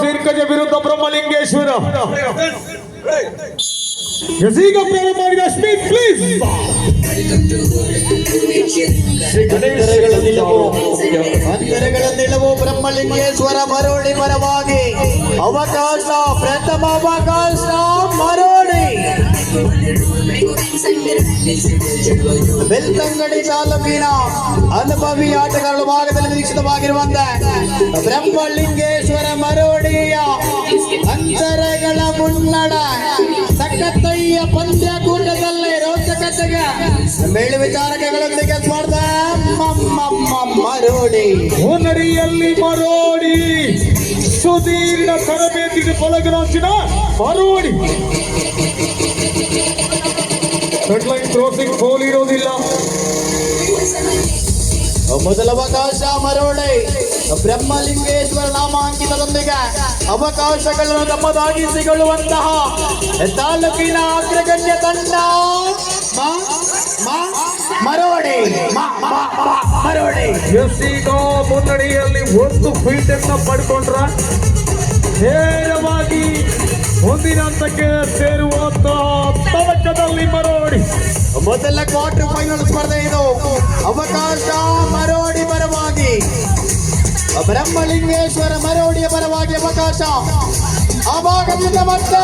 ಸೀರ್ಕಜ ವಿರುದ್ಧ ಬ್ರಹ್ಮಲಿಂಗೇಶ್ವರ. ಎಸೀಗ ಪ್ರಾರಂಭ ಮಾಡಿದ ಸ್ಮಿತ್ ಪ್ಲೀಸ್ ಶ್ರೀ ಅಂತರಗಳ ನಿಲುವು. ಗಣೇಶ ಅಂತರಗಳ ನಿಲುವು ಬ್ರಹ್ಮಲಿಂಗೇಶ್ವರ ಮರೋಡಿ ಪರವಾಗಿ ಅವಕಾಶ, ಪ್ರಥಮ ಅವಕಾಶ. ಬೆಳ್ತಂಗಡಿ ತಾಲೂಕಿನ ಅನುಭವಿ ಆಟಗಾರರ ಭಾಗದಲ್ಲಿ ನಿರೀಕ್ಷಿತವಾಗಿರುವಂತ ಬ್ರಹ್ಮಲಿಂಗೇಶ್ವರ ಮರೋಡಿಯ ಅಂತರಗಳ ಮುನ್ನಡ ಸಕ್ಕತ್ತಯ್ಯ ಪಂದ್ಯಕೂಟದಲ್ಲಿ ರೋಚಕತೆಗೆ ಮೇಳು ವಿಚಾರಕಗಳೊಂದಿಗೆ ಸ್ಪರ್ಧೆ ಮರೋಡಿ ಹುನರಿಯಲ್ಲಿ ಮರೋಡಿ ಸುದೀರ್ಘ ತರಬೇತಿ ಪಲಗರಾಚಿನ ಮರೋಡಿ ಲೈನ್ ಕ್ರಾಸಿಂಗ್ ಫೋಲ್ ಇರೋದಿಲ್ಲ. ಮೊದಲ ಅವಕಾಶ ಮರೋಳೆ ಬ್ರಹ್ಮಲಿಂಗೇಶ್ವರ ನಾಮಾಂಕಿತದೊಂದಿಗೆ ಅವಕಾಶಗಳನ್ನು ತಮ್ಮದಾಗಿಸಿಕೊಳ್ಳುವಂತಹ ತಾಲೂಕಿನ ಅಗ್ರಗಣ್ಯ ತಂಡ ಮರೋಡೆ ಮರೋಡೆ ಎಸ್ಸೀಗ ಮುನ್ನಡೆಯಲ್ಲಿ ಒಂದು ಫೀಟ್ ಅಂತ ಪಡ್ಕೊಂಡ್ರ ನೇರವಾಗಿ ಮುಂದಿನ ಹಂತಕ್ಕೆ ಸೇರುವಂತಹ ತವಕದಲ್ಲಿ ಮರೋಡಿ ಮೊದಲ ಕ್ವಾರ್ಟರ್ ಫೈನಲ್ ಸ್ಪರ್ಧೆ ಇದು ಅವಕಾಶ ಮರೋಡಿ ಪರವಾಗಿ ಬ್ರಹ್ಮಲಿಂಗೇಶ್ವರ ಮರೋಡಿಯ ಪರವಾಗಿ ಅವಕಾಶ ಆ ಭಾಗದಿಂದ ಮತ್ತೆ